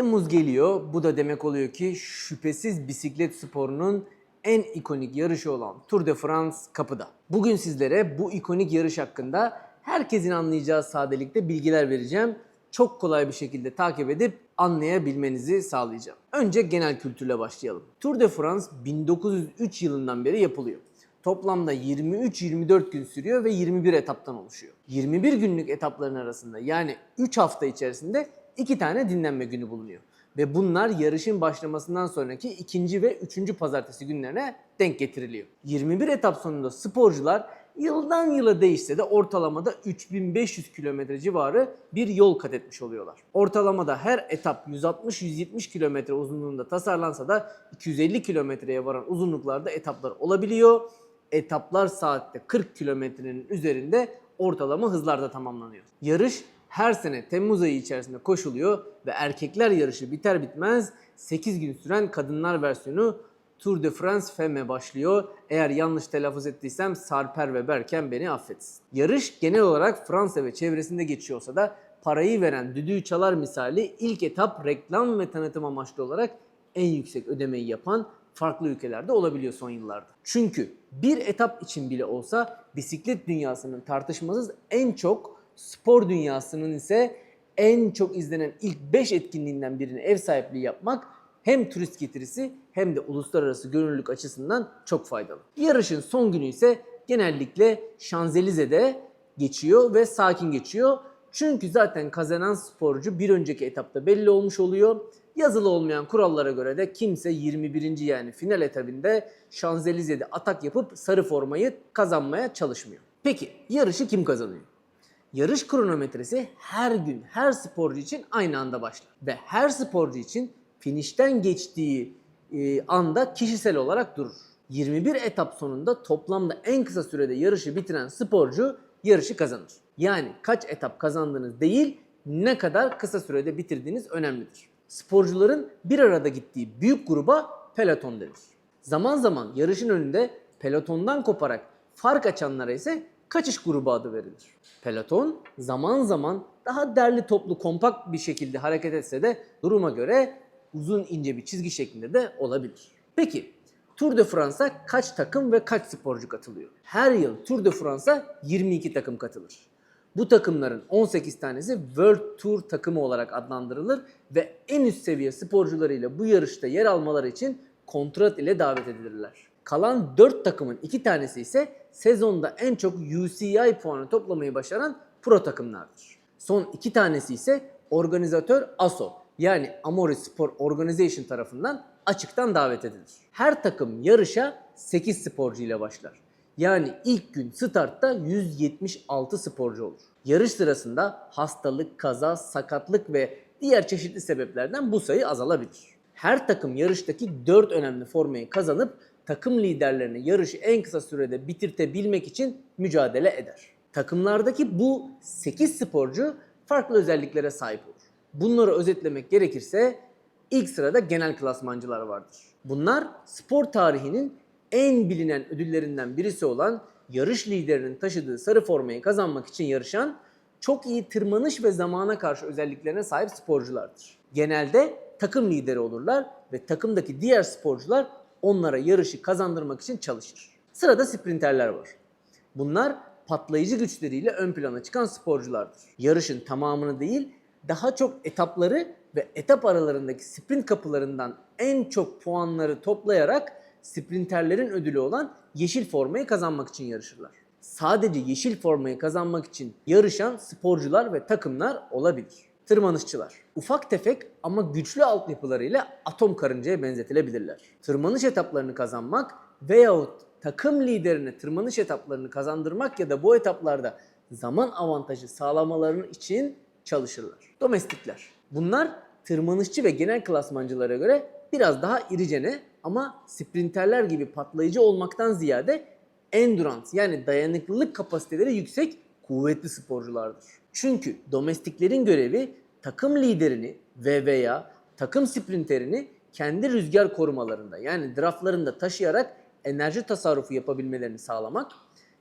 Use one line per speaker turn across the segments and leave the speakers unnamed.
Temmuz geliyor. Bu da demek oluyor ki şüphesiz bisiklet sporunun en ikonik yarışı olan Tour de France kapıda. Bugün sizlere bu ikonik yarış hakkında herkesin anlayacağı sadelikte bilgiler vereceğim. Çok kolay bir şekilde takip edip anlayabilmenizi sağlayacağım. Önce genel kültürle başlayalım. Tour de France 1903 yılından beri yapılıyor. Toplamda 23-24 gün sürüyor ve 21 etaptan oluşuyor. 21 günlük etapların arasında yani 3 hafta içerisinde 2 tane dinlenme günü bulunuyor. Ve bunlar yarışın başlamasından sonraki ikinci ve üçüncü pazartesi günlerine denk getiriliyor. 21 etap sonunda sporcular yıldan yıla değişse de ortalamada 3500 kilometre civarı bir yol kat etmiş oluyorlar. Ortalamada her etap 160-170 kilometre uzunluğunda tasarlansa da 250 kilometreye varan uzunluklarda etaplar olabiliyor. Etaplar saatte 40 kilometrenin üzerinde ortalama hızlarda tamamlanıyor. Yarış her sene Temmuz ayı içerisinde koşuluyor ve erkekler yarışı biter bitmez 8 gün süren kadınlar versiyonu Tour de France Femme başlıyor. Eğer yanlış telaffuz ettiysem Sarper ve Berken beni affetsin. Yarış genel olarak Fransa ve çevresinde geçiyorsa da parayı veren düdüğü çalar misali ilk etap reklam ve tanıtım amaçlı olarak en yüksek ödemeyi yapan farklı ülkelerde olabiliyor son yıllarda. Çünkü bir etap için bile olsa bisiklet dünyasının tartışmasız en çok spor dünyasının ise en çok izlenen ilk 5 etkinliğinden birine ev sahipliği yapmak hem turist getirisi hem de uluslararası görünürlük açısından çok faydalı. Yarışın son günü ise genellikle Şanzelize'de geçiyor ve sakin geçiyor. Çünkü zaten kazanan sporcu bir önceki etapta belli olmuş oluyor. Yazılı olmayan kurallara göre de kimse 21. yani final etabinde Şanzelize'de atak yapıp sarı formayı kazanmaya çalışmıyor. Peki yarışı kim kazanıyor? Yarış kronometresi her gün her sporcu için aynı anda başlar. Ve her sporcu için finişten geçtiği e, anda kişisel olarak durur. 21 etap sonunda toplamda en kısa sürede yarışı bitiren sporcu yarışı kazanır. Yani kaç etap kazandığınız değil, ne kadar kısa sürede bitirdiğiniz önemlidir. Sporcuların bir arada gittiği büyük gruba peloton denir. Zaman zaman yarışın önünde pelotondan koparak fark açanlara ise kaçış grubu adı verilir. Peloton zaman zaman daha derli toplu kompakt bir şekilde hareket etse de duruma göre uzun ince bir çizgi şeklinde de olabilir. Peki Tour de France'a kaç takım ve kaç sporcu katılıyor? Her yıl Tour de France'a 22 takım katılır. Bu takımların 18 tanesi World Tour takımı olarak adlandırılır ve en üst seviye sporcularıyla bu yarışta yer almaları için kontrat ile davet edilirler. Kalan 4 takımın 2 tanesi ise sezonda en çok UCI puanı toplamayı başaran pro takımlardır. Son 2 tanesi ise organizatör ASO yani Amori Spor Organization tarafından açıktan davet edilir. Her takım yarışa 8 sporcu ile başlar. Yani ilk gün startta 176 sporcu olur. Yarış sırasında hastalık, kaza, sakatlık ve diğer çeşitli sebeplerden bu sayı azalabilir. Her takım yarıştaki 4 önemli formayı kazanıp takım liderlerini yarışı en kısa sürede bitirtebilmek için mücadele eder. Takımlardaki bu 8 sporcu farklı özelliklere sahip olur. Bunları özetlemek gerekirse ilk sırada genel klasmancılar vardır. Bunlar spor tarihinin en bilinen ödüllerinden birisi olan yarış liderinin taşıdığı sarı formayı kazanmak için yarışan çok iyi tırmanış ve zamana karşı özelliklerine sahip sporculardır. Genelde takım lideri olurlar ve takımdaki diğer sporcular onlara yarışı kazandırmak için çalışır. Sırada sprinterler var. Bunlar patlayıcı güçleriyle ön plana çıkan sporculardır. Yarışın tamamını değil, daha çok etapları ve etap aralarındaki sprint kapılarından en çok puanları toplayarak sprinterlerin ödülü olan yeşil formayı kazanmak için yarışırlar. Sadece yeşil formayı kazanmak için yarışan sporcular ve takımlar olabilir. Tırmanışçılar. Ufak tefek ama güçlü altyapılarıyla atom karıncaya benzetilebilirler. Tırmanış etaplarını kazanmak veyahut takım liderine tırmanış etaplarını kazandırmak ya da bu etaplarda zaman avantajı sağlamalarının için çalışırlar. Domestikler. Bunlar tırmanışçı ve genel klasmancılara göre biraz daha iricene ama sprinterler gibi patlayıcı olmaktan ziyade endurance yani dayanıklılık kapasiteleri yüksek kuvvetli sporculardır. Çünkü domestiklerin görevi takım liderini ve veya takım sprinterini kendi rüzgar korumalarında yani draftlarında taşıyarak enerji tasarrufu yapabilmelerini sağlamak,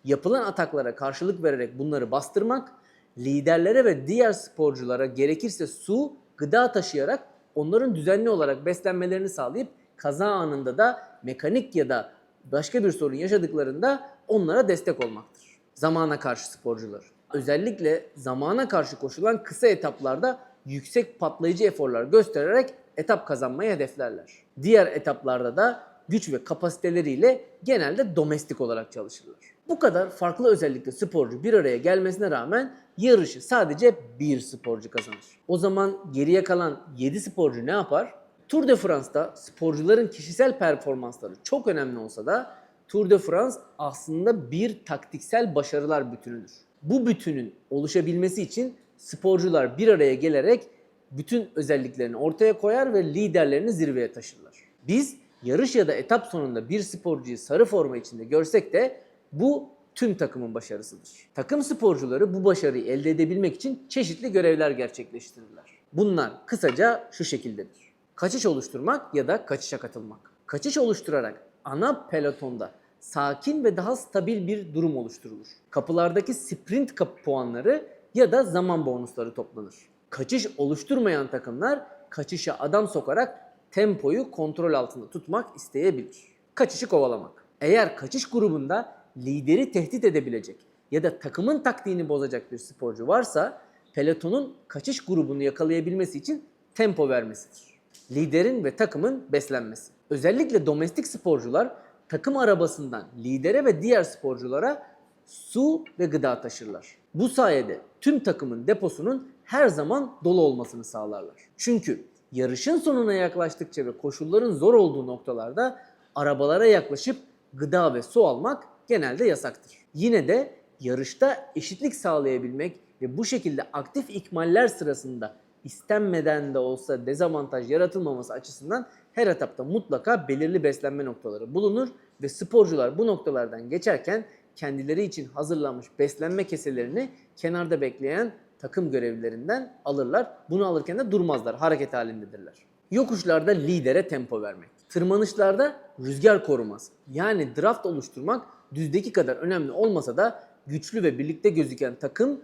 yapılan ataklara karşılık vererek bunları bastırmak, liderlere ve diğer sporculara gerekirse su, gıda taşıyarak onların düzenli olarak beslenmelerini sağlayıp kaza anında da mekanik ya da başka bir sorun yaşadıklarında onlara destek olmaktır. Zamana karşı sporcular. Özellikle zamana karşı koşulan kısa etaplarda yüksek patlayıcı eforlar göstererek etap kazanmayı hedeflerler. Diğer etaplarda da güç ve kapasiteleriyle genelde domestik olarak çalışırlar. Bu kadar farklı özellikle sporcu bir araya gelmesine rağmen yarışı sadece bir sporcu kazanır. O zaman geriye kalan 7 sporcu ne yapar? Tour de France'da sporcuların kişisel performansları çok önemli olsa da Tour de France aslında bir taktiksel başarılar bütünüdür. Bu bütünün oluşabilmesi için sporcular bir araya gelerek bütün özelliklerini ortaya koyar ve liderlerini zirveye taşırlar. Biz yarış ya da etap sonunda bir sporcuyu sarı forma içinde görsek de bu tüm takımın başarısıdır. Takım sporcuları bu başarıyı elde edebilmek için çeşitli görevler gerçekleştirirler. Bunlar kısaca şu şekildedir. Kaçış oluşturmak ya da kaçışa katılmak. Kaçış oluşturarak ana pelotonda sakin ve daha stabil bir durum oluşturulur. Kapılardaki sprint kapı puanları ya da zaman bonusları toplanır. Kaçış oluşturmayan takımlar kaçışa adam sokarak tempoyu kontrol altında tutmak isteyebilir. Kaçışı kovalamak. Eğer kaçış grubunda lideri tehdit edebilecek ya da takımın taktiğini bozacak bir sporcu varsa pelotonun kaçış grubunu yakalayabilmesi için tempo vermesidir. Liderin ve takımın beslenmesi. Özellikle domestik sporcular takım arabasından lidere ve diğer sporculara su ve gıda taşırlar. Bu sayede tüm takımın deposunun her zaman dolu olmasını sağlarlar. Çünkü yarışın sonuna yaklaştıkça ve koşulların zor olduğu noktalarda arabalara yaklaşıp gıda ve su almak genelde yasaktır. Yine de yarışta eşitlik sağlayabilmek ve bu şekilde aktif ikmaller sırasında istenmeden de olsa dezavantaj yaratılmaması açısından her etapta mutlaka belirli beslenme noktaları bulunur ve sporcular bu noktalardan geçerken kendileri için hazırlanmış beslenme keselerini kenarda bekleyen takım görevlilerinden alırlar. Bunu alırken de durmazlar, hareket halindedirler. Yokuşlarda lidere tempo vermek. Tırmanışlarda rüzgar koruması yani draft oluşturmak düzdeki kadar önemli olmasa da güçlü ve birlikte gözüken takım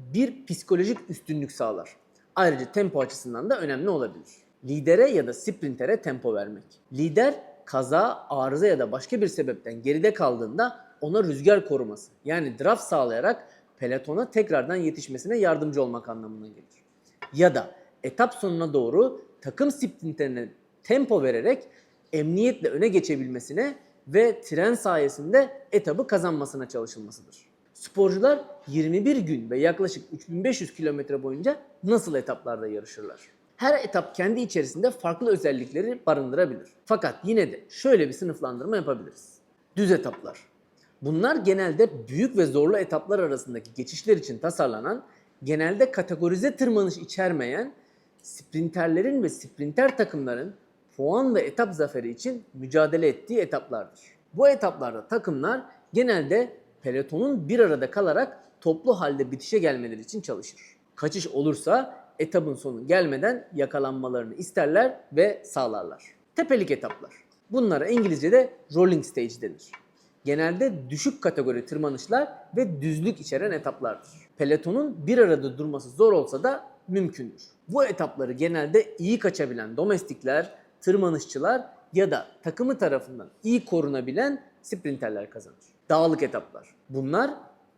bir psikolojik üstünlük sağlar. Ayrıca tempo açısından da önemli olabilir. Lidere ya da sprintere tempo vermek. Lider kaza, arıza ya da başka bir sebepten geride kaldığında ona rüzgar koruması yani draft sağlayarak pelotona tekrardan yetişmesine yardımcı olmak anlamına gelir. Ya da etap sonuna doğru takım sprinterine tempo vererek emniyetle öne geçebilmesine ve tren sayesinde etabı kazanmasına çalışılmasıdır. Sporcular 21 gün ve yaklaşık 3500 kilometre boyunca nasıl etaplarda yarışırlar? Her etap kendi içerisinde farklı özellikleri barındırabilir. Fakat yine de şöyle bir sınıflandırma yapabiliriz. Düz etaplar. Bunlar genelde büyük ve zorlu etaplar arasındaki geçişler için tasarlanan, genelde kategorize tırmanış içermeyen, sprinterlerin ve sprinter takımların puan ve etap zaferi için mücadele ettiği etaplardır. Bu etaplarda takımlar genelde pelotonun bir arada kalarak toplu halde bitişe gelmeleri için çalışır. Kaçış olursa etapın sonu gelmeden yakalanmalarını isterler ve sağlarlar. Tepelik etaplar. Bunlara İngilizce'de rolling stage denir. Genelde düşük kategori tırmanışlar ve düzlük içeren etaplardır. Pelotonun bir arada durması zor olsa da mümkündür. Bu etapları genelde iyi kaçabilen domestikler, tırmanışçılar ya da takımı tarafından iyi korunabilen sprinterler kazanır. Dağlık etaplar. Bunlar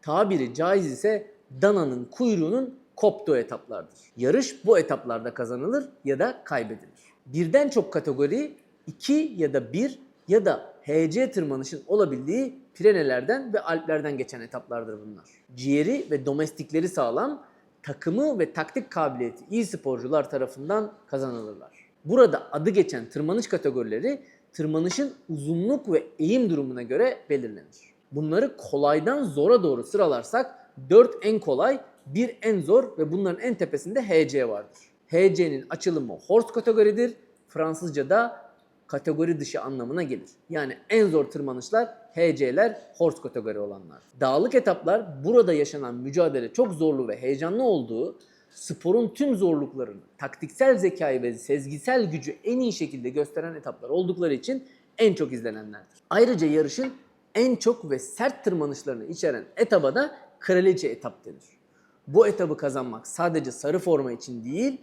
tabiri caiz ise dananın kuyruğunun koptuğu etaplardır. Yarış bu etaplarda kazanılır ya da kaybedilir. Birden çok kategori 2 ya da 1 ya da HC tırmanışın olabildiği Pirenelerden ve Alplerden geçen etaplardır bunlar. Ciğeri ve domestikleri sağlam, takımı ve taktik kabiliyeti iyi sporcular tarafından kazanılırlar. Burada adı geçen tırmanış kategorileri tırmanışın uzunluk ve eğim durumuna göre belirlenir. Bunları kolaydan zora doğru sıralarsak 4 en kolay, 1 en zor ve bunların en tepesinde HC vardır. HC'nin açılımı horse kategoridir. Fransızca'da kategori dışı anlamına gelir. Yani en zor tırmanışlar HC'ler horse kategori olanlar. Dağlık etaplar burada yaşanan mücadele çok zorlu ve heyecanlı olduğu sporun tüm zorluklarını, taktiksel zekayı ve sezgisel gücü en iyi şekilde gösteren etaplar oldukları için en çok izlenenlerdir. Ayrıca yarışın en çok ve sert tırmanışlarını içeren etaba da kraliçe etap denir. Bu etabı kazanmak sadece sarı forma için değil,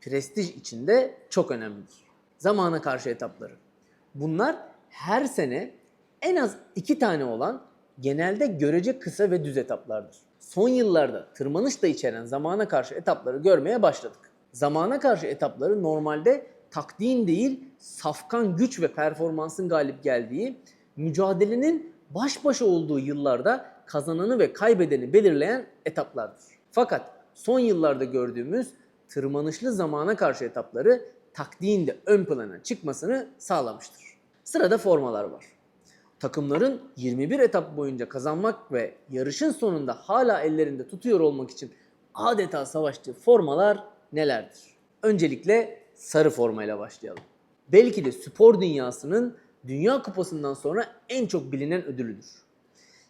prestij içinde çok önemlidir. Zamana karşı etapları. Bunlar her sene en az iki tane olan genelde görece kısa ve düz etaplardır. Son yıllarda tırmanış da içeren zamana karşı etapları görmeye başladık. Zamana karşı etapları normalde taktiğin değil safkan güç ve performansın galip geldiği, mücadelenin baş başa olduğu yıllarda kazananı ve kaybedeni belirleyen etaplardır. Fakat son yıllarda gördüğümüz tırmanışlı zamana karşı etapları taktiğin ön plana çıkmasını sağlamıştır. Sırada formalar var. Takımların 21 etap boyunca kazanmak ve yarışın sonunda hala ellerinde tutuyor olmak için adeta savaştığı formalar nelerdir? Öncelikle sarı formayla başlayalım. Belki de spor dünyasının Dünya Kupası'ndan sonra en çok bilinen ödülüdür.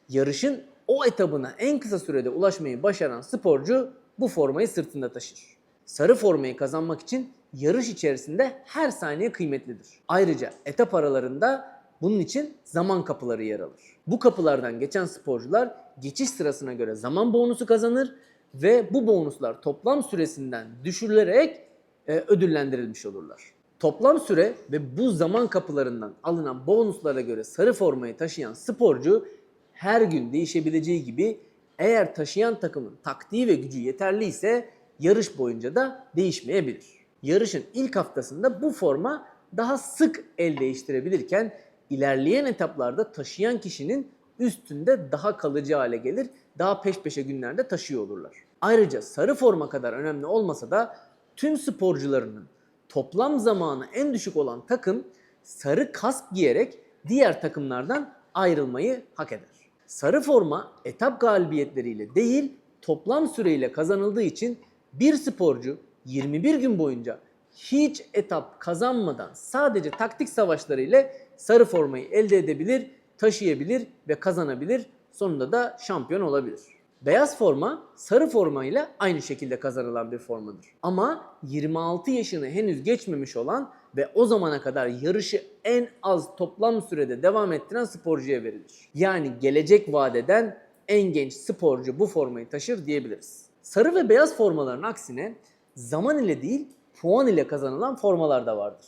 Yarışın o etabına en kısa sürede ulaşmayı başaran sporcu bu formayı sırtında taşır. Sarı formayı kazanmak için yarış içerisinde her saniye kıymetlidir. Ayrıca etap aralarında bunun için zaman kapıları yer alır. Bu kapılardan geçen sporcular geçiş sırasına göre zaman bonusu kazanır ve bu bonuslar toplam süresinden düşürülerek e, ödüllendirilmiş olurlar. Toplam süre ve bu zaman kapılarından alınan bonuslara göre sarı formayı taşıyan sporcu her gün değişebileceği gibi eğer taşıyan takımın taktiği ve gücü yeterli ise yarış boyunca da değişmeyebilir. Yarışın ilk haftasında bu forma daha sık el değiştirebilirken ilerleyen etaplarda taşıyan kişinin üstünde daha kalıcı hale gelir, daha peş peşe günlerde taşıyor olurlar. Ayrıca sarı forma kadar önemli olmasa da tüm sporcularının toplam zamanı en düşük olan takım sarı kask giyerek diğer takımlardan ayrılmayı hak eder. Sarı forma etap galibiyetleriyle değil toplam süreyle kazanıldığı için bir sporcu 21 gün boyunca hiç etap kazanmadan sadece taktik savaşları ile sarı formayı elde edebilir, taşıyabilir ve kazanabilir. Sonunda da şampiyon olabilir. Beyaz forma sarı forma ile aynı şekilde kazanılan bir formadır. Ama 26 yaşını henüz geçmemiş olan ve o zamana kadar yarışı en az toplam sürede devam ettiren sporcuya verilir. Yani gelecek vadeden en genç sporcu bu formayı taşır diyebiliriz. Sarı ve beyaz formaların aksine zaman ile değil puan ile kazanılan formalar da vardır.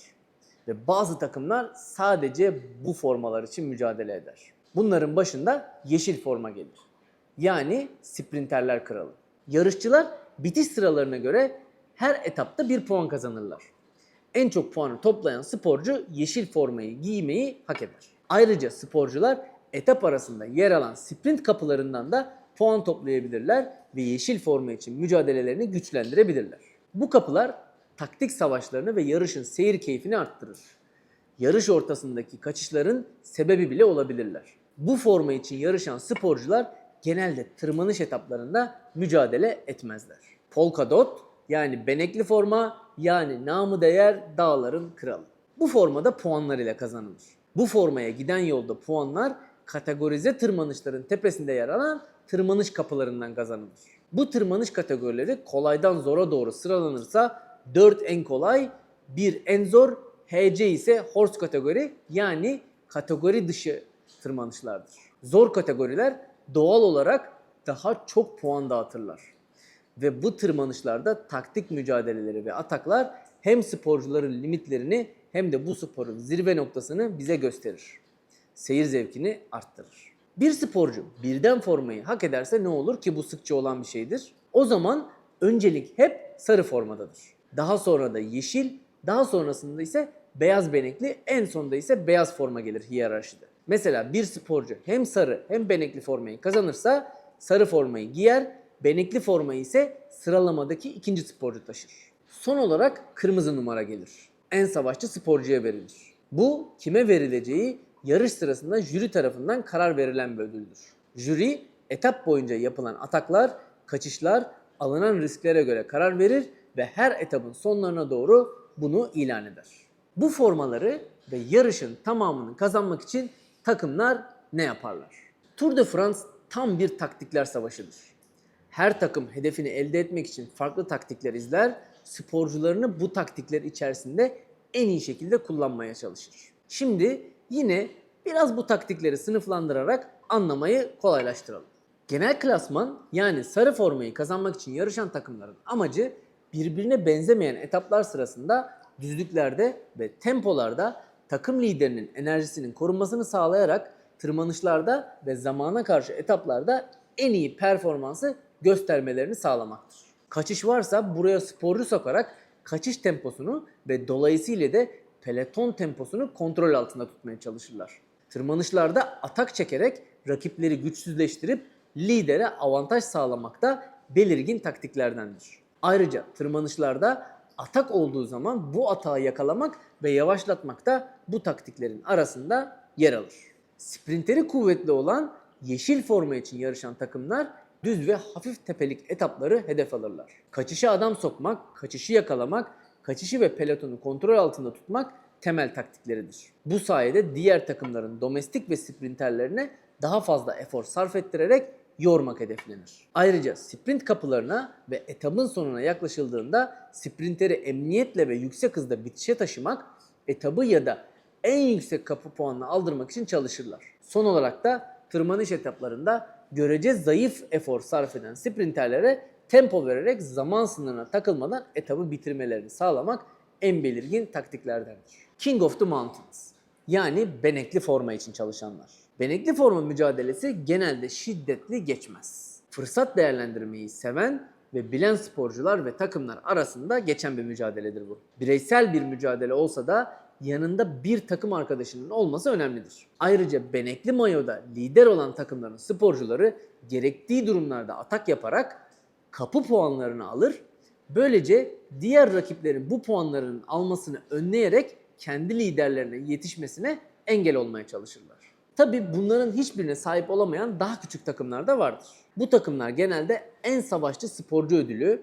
Ve bazı takımlar sadece bu formalar için mücadele eder. Bunların başında yeşil forma gelir. Yani sprinterler kralı. Yarışçılar bitiş sıralarına göre her etapta bir puan kazanırlar. En çok puanı toplayan sporcu yeşil formayı giymeyi hak eder. Ayrıca sporcular etap arasında yer alan sprint kapılarından da puan toplayabilirler ve yeşil forma için mücadelelerini güçlendirebilirler. Bu kapılar taktik savaşlarını ve yarışın seyir keyfini arttırır. Yarış ortasındaki kaçışların sebebi bile olabilirler. Bu forma için yarışan sporcular genelde tırmanış etaplarında mücadele etmezler. Polka dot yani benekli forma yani namı değer dağların kralı. Bu formada puanlar ile kazanılır. Bu formaya giden yolda puanlar kategorize tırmanışların tepesinde yer alan tırmanış kapılarından kazanılır. Bu tırmanış kategorileri kolaydan zora doğru sıralanırsa 4 en kolay, 1 en zor, HC ise horse kategori yani kategori dışı tırmanışlardır. Zor kategoriler doğal olarak daha çok puan dağıtırlar. Ve bu tırmanışlarda taktik mücadeleleri ve ataklar hem sporcuların limitlerini hem de bu sporun zirve noktasını bize gösterir. Seyir zevkini arttırır. Bir sporcu birden formayı hak ederse ne olur ki bu sıkça olan bir şeydir? O zaman öncelik hep sarı formadadır. Daha sonra da yeşil, daha sonrasında ise beyaz benekli, en sonunda ise beyaz forma gelir hiyerarşide. Mesela bir sporcu hem sarı hem benekli formayı kazanırsa sarı formayı giyer, benekli formayı ise sıralamadaki ikinci sporcu taşır. Son olarak kırmızı numara gelir. En savaşçı sporcuya verilir. Bu kime verileceği yarış sırasında jüri tarafından karar verilen bir ödüldür. Jüri etap boyunca yapılan ataklar, kaçışlar, alınan risklere göre karar verir ve her etapın sonlarına doğru bunu ilan eder. Bu formaları ve yarışın tamamını kazanmak için takımlar ne yaparlar? Tour de France tam bir taktikler savaşıdır. Her takım hedefini elde etmek için farklı taktikler izler, sporcularını bu taktikler içerisinde en iyi şekilde kullanmaya çalışır. Şimdi yine biraz bu taktikleri sınıflandırarak anlamayı kolaylaştıralım. Genel klasman yani sarı formayı kazanmak için yarışan takımların amacı birbirine benzemeyen etaplar sırasında düzlüklerde ve tempolarda takım liderinin enerjisinin korunmasını sağlayarak tırmanışlarda ve zamana karşı etaplarda en iyi performansı göstermelerini sağlamaktır. Kaçış varsa buraya sporcu sokarak kaçış temposunu ve dolayısıyla da peloton temposunu kontrol altında tutmaya çalışırlar. Tırmanışlarda atak çekerek rakipleri güçsüzleştirip lidere avantaj sağlamak da belirgin taktiklerdendir. Ayrıca tırmanışlarda atak olduğu zaman bu atağı yakalamak ve yavaşlatmak da bu taktiklerin arasında yer alır. Sprinteri kuvvetli olan yeşil forma için yarışan takımlar düz ve hafif tepelik etapları hedef alırlar. Kaçışa adam sokmak, kaçışı yakalamak, kaçışı ve pelotonu kontrol altında tutmak temel taktikleridir. Bu sayede diğer takımların domestik ve sprinterlerine daha fazla efor sarf ettirerek yormak hedeflenir. Ayrıca sprint kapılarına ve etapın sonuna yaklaşıldığında sprinteri emniyetle ve yüksek hızda bitişe taşımak, etabı ya da en yüksek kapı puanını aldırmak için çalışırlar. Son olarak da tırmanış etaplarında görece zayıf efor sarf eden sprinterlere tempo vererek zaman sınırına takılmadan etabı bitirmelerini sağlamak en belirgin taktiklerdendir. King of the Mountains yani benekli forma için çalışanlar. Benekli forma mücadelesi genelde şiddetli geçmez. Fırsat değerlendirmeyi seven ve bilen sporcular ve takımlar arasında geçen bir mücadeledir bu. Bireysel bir mücadele olsa da yanında bir takım arkadaşının olması önemlidir. Ayrıca benekli mayoda lider olan takımların sporcuları gerektiği durumlarda atak yaparak kapı puanlarını alır. Böylece diğer rakiplerin bu puanlarının almasını önleyerek kendi liderlerine yetişmesine engel olmaya çalışırlar. Tabi bunların hiçbirine sahip olamayan daha küçük takımlar da vardır. Bu takımlar genelde en savaşçı sporcu ödülü,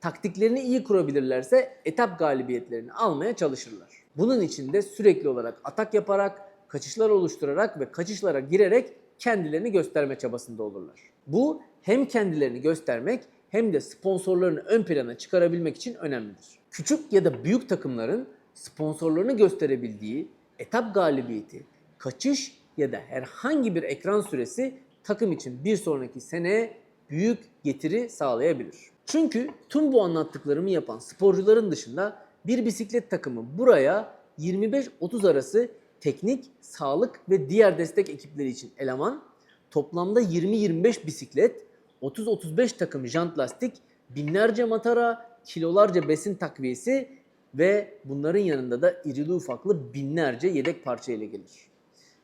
taktiklerini iyi kurabilirlerse etap galibiyetlerini almaya çalışırlar. Bunun için de sürekli olarak atak yaparak, kaçışlar oluşturarak ve kaçışlara girerek kendilerini gösterme çabasında olurlar. Bu hem kendilerini göstermek hem de sponsorlarını ön plana çıkarabilmek için önemlidir. Küçük ya da büyük takımların sponsorlarını gösterebildiği etap galibiyeti, kaçış ya da herhangi bir ekran süresi takım için bir sonraki seneye büyük getiri sağlayabilir. Çünkü tüm bu anlattıklarımı yapan sporcuların dışında bir bisiklet takımı buraya 25-30 arası teknik, sağlık ve diğer destek ekipleri için eleman, toplamda 20-25 bisiklet, 30-35 takım jant lastik, binlerce matara, kilolarca besin takviyesi ve bunların yanında da irili ufaklı binlerce yedek parça ile gelir.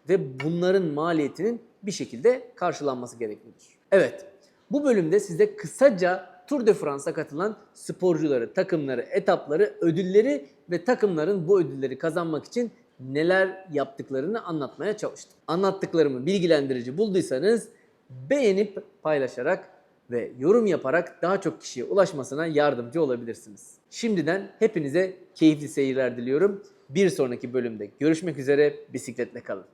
Ve bunların maliyetinin bir şekilde karşılanması gereklidir. Evet, bu bölümde size kısaca Tour de France'a katılan sporcuları, takımları, etapları, ödülleri ve takımların bu ödülleri kazanmak için neler yaptıklarını anlatmaya çalıştım. Anlattıklarımı bilgilendirici bulduysanız beğenip paylaşarak ve yorum yaparak daha çok kişiye ulaşmasına yardımcı olabilirsiniz. Şimdiden hepinize keyifli seyirler diliyorum. Bir sonraki bölümde görüşmek üzere. Bisikletle kalın.